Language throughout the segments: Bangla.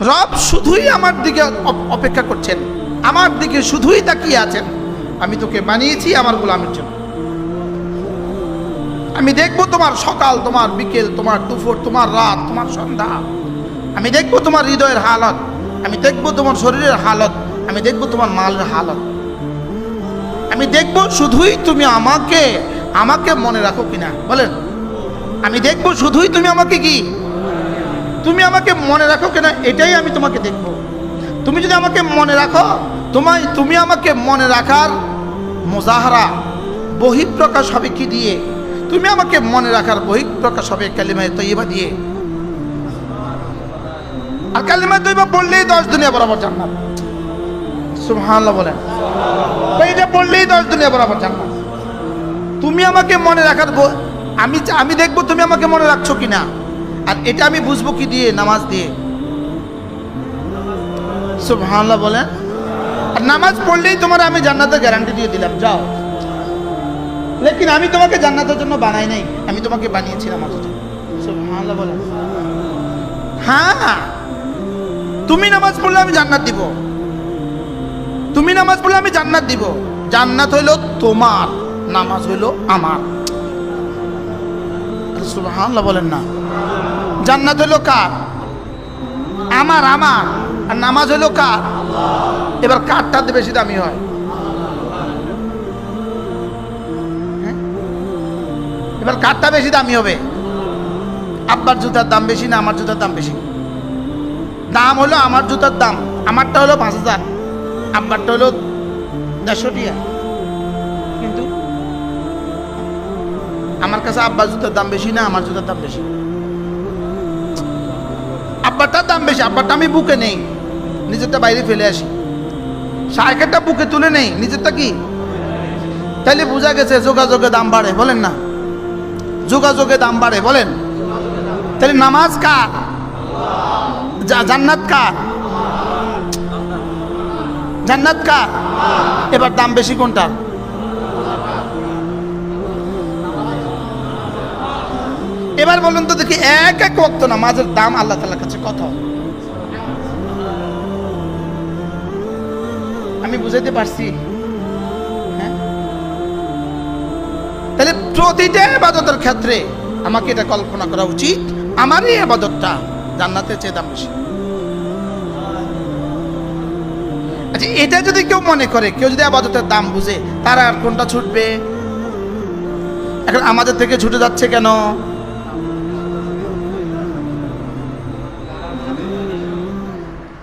রব শুধুই আমার দিকে অপেক্ষা করছেন, আমার দিকে শুধুই তাকিয়ে আছেন। আমি তোকে বানিয়েছি আমার গোলামের জন্য। আমি দেখব তোমার সকাল, তোমার বিকেল, তোমার দুপুর, তোমার রাত, তোমার সন্ধ্যা। আমি দেখব তোমার হৃদয়ের হালত। আমি দেখব তোমার শরীরের হালত। আমি দেখব তোমার মালের হালত। আমি দেখব শুধুই তুমি আমাকে আমাকে মনে রাখো কিনা। বলেন, আমি দেখব শুধুই তুমি আমাকে কি? তুমি আমাকে মনে রাখো কেন, এটাই আমি তোমাকে দেখব। তুমি যদি আমাকে মনে রাখো, তোমায়, তুমি আমাকে মনে রাখার মোজাহারা, বহিঃপ্রকাশ হবে কি দিয়ে? তুমি আমাকে মনে রাখার বহিঃপ্রকাশ হবে কালিমায় তৈবা দিয়ে। আর কালিমায় তৈবা পড়লেই দশ দুনিয়া বরাবর জান্নাত। সুবহানাল্লাহ বলেন। এটা পড়লেই দশ দুনিয়া বরাবর জান্নাত। তুমি আমাকে মনে রাখার আমি আমি দেখব তুমি আমাকে মনে রাখছো কিনা। আর এটা আমি বুঝব কি দিয়ে? নামাজ দিয়ে। সুবহানাল্লাহ বলেন। আর নামাজ পড়লেই তোমার আমি জান্নাতের গ্যারান্টি দিয়ে দিলাম, যাও। লেকিন আমি তোমাকে জান্নাতের জন্য বানাই নাই, আমি তোমাকে বানিয়েছি নামাজের জন্য। বলেন। হ্যাঁ। তুমি নামাজ পড়লে আমি জান্নাত দিব। তুমি নামাজ পড়লে আমি জান্নাত দিব। জান্নাত হইল তোমার, নামাজ হইল আমার। সুবহানাল্লাহ বলেন না। জান্নাত হইল কার? আমার আমার। আর নামাজ হইল কার? এবার কারটাতে বেশি দামি হয়। হ্যাঁ? এবার কারটা বেশি দামি হবে। আব্বার জুতার দাম বেশি না আমার জুতার দাম বেশি? দাম হলো আমার জুতার দাম। আমারটা হলো পাঁচ হাজার। আব্বারটা হলো দেড়শো টিয়া। কিন্তু আমার কাছে আব্বার জুতার দাম বেশি না আমার জুতার দাম বেশি। আব্বারটার দাম বেশি, আব্বারটা আমি বুকে নেই, নিজেরটা বাইরে ফেলে আসি। সাইকেলটা বুকে তুলে নেই, নিজেরটা কি? তাইলে বোঝা গেছে যোগাযোগে দাম বাড়ে, বলেন না। যোগাযোগে দাম বাড়ে, বলেন। তাহলে নামাজ কার? জান্নাত কার? জান্নাত কার? এবার দাম বেশি কোনটা এবার বলুন তো দেখি এক এক ওয়াক্ত নামাজের দাম আল্লাহ তালার কাছে কত? আমি বুঝাইতে পারছি। হ্যাঁ? তাহলে প্রতিটা আবাদতের ক্ষেত্রে আমাকে এটা কল্পনা করা উচিত। আমারই আবাদতটা জান্নাতের চেয়ে দাম বেশি। আচ্ছা এটা যদি কেউ মনে করে, কেউ যদি আবাদতের দাম বুঝে, তারা আর কোনটা ছুটবে? এখন আমাদের থেকে ছুটে যাচ্ছে কেন?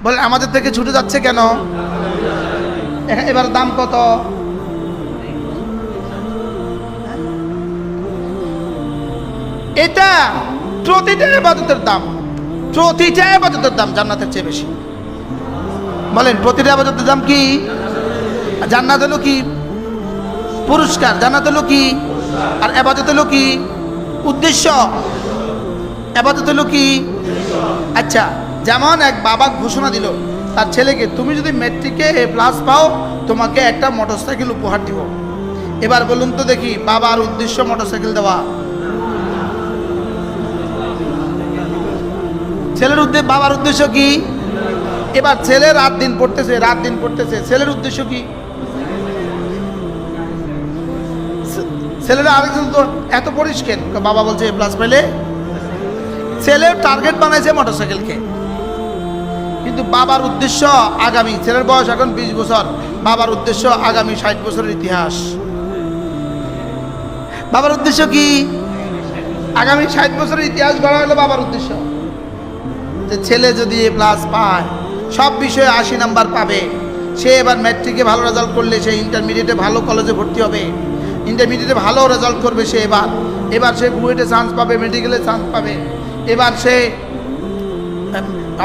বলে, আমাদের থেকে ছুটে যাচ্ছে কেন? এবার দাম কত? এটা প্রতিটা আবাদতের দাম, প্রতিটা আবাদতের দাম জান্নাতের চেয়ে বেশি। বলেন, প্রতিটা আবাদতের দাম কি? জান্নাত হলো কি? পুরস্কার। জান্নাত হলো কি? আর আবাদত হলো কি? উদ্দেশ্য। আবাদত হলো কি? আচ্ছা যেমন এক বাবা ঘোষণা দিল, তার ছেলেকে, তুমি যদি মেট্রিকে এ প্লাস পাও, তোমাকে একটা মোটরসাইকেল উপহার দিব। এবার বলুন তো দেখি, বাবার উদ্দেশ্য মোটরসাইকেল দেওয়া। ছেলের উদ্দেশ্য বাবার উদ্দেশ্য কি? এবার ছেলে রাত দিন পড়তেছে, রাত দিন পড়তেছে। ছেলের উদ্দেশ্য কি? ছেলেরা আরেকজন তো এত পড়িস কেন বাবা বলছে এ প্লাস পেলে ছেলের টার্গেট বানাইছে মোটরসাইকেলকে কিন্তু বাবার উদ্দেশ্য আগামী, ছেলের বয়স এখন বিশ বছর, বাবার উদ্দেশ্য আগামী ষাট বছরের ইতিহাস। বাবার উদ্দেশ্য কি? আগামী ষাট বছরের ইতিহাস গড়া হলো বাবার উদ্দেশ্য। যে ছেলে যদি এ প্লাস পায়, সব বিষয়ে আশি নাম্বার পাবে। সে এবার ম্যাট্রিকে ভালো রেজাল্ট করলে সে ইন্টারমিডিয়েটে ভালো কলেজে ভর্তি হবে। ইন্টারমিডিয়েটে ভালো রেজাল্ট করবে সে এবার। এবার সে বুয়েটে চান্স পাবে মেডিকেলে চান্স পাবে। এবার সে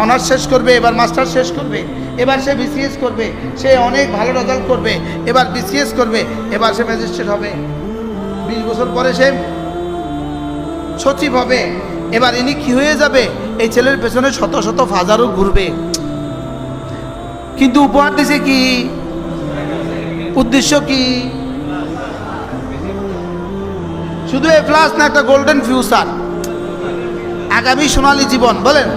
অনার্স শেষ করবে, এবার মাস্টার শেষ করবে, এবার সে বিসিএস করবে, সে অনেক ভালো রেজাল্ট করবে, এবার বিসিএস করবে, এবার সে ম্যাজিস্ট্রেট হবে। বিশ বছর পরে সে সচিব হবে। এবার ইনি কি হয়ে যাবে? এই ছেলের পেছনে শত শত ফাজারও ঘুরবে। কিন্তু উপহার দিছে কি? উদ্দেশ্য কি? শুধু এ প্লাস না, একটা গোল্ডেন ফিউচার আগামী সোনালী জীবন, বলেন।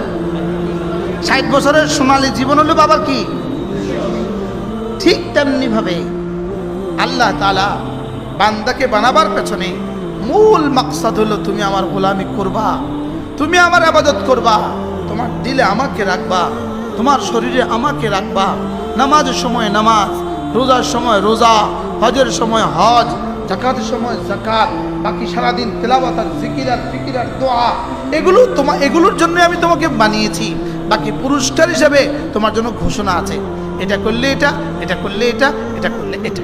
ষাট বছরের সোনালী জীবন হলো বাবার কি? ঠিক তেমনি ভাবে আল্লাহ তালা বান্দাকে বানাবার পেছনে মূল মাকসাদ হলো, তুমি আমার গোলামি করবা, তুমি আমার আবাদত করবা, তোমার দিলে আমাকে রাখবা, তোমার শরীরে আমাকে রাখবা নামাজের সময় নামাজ, রোজার সময় রোজা, হজের সময় হজ জাকাতের সময় জাকাত বাকি সারাদিন তেলাবাত আর জিকির আর ফিকির আর দোয়া, এগুলো তোমার এগুলোর জন্য আমি তোমাকে বানিয়েছি। বাকি পুরস্কার হিসাবে তোমার জন্য ঘোষণা আছে। এটা করলে এটা এটা করলে এটা এটা করলে এটা।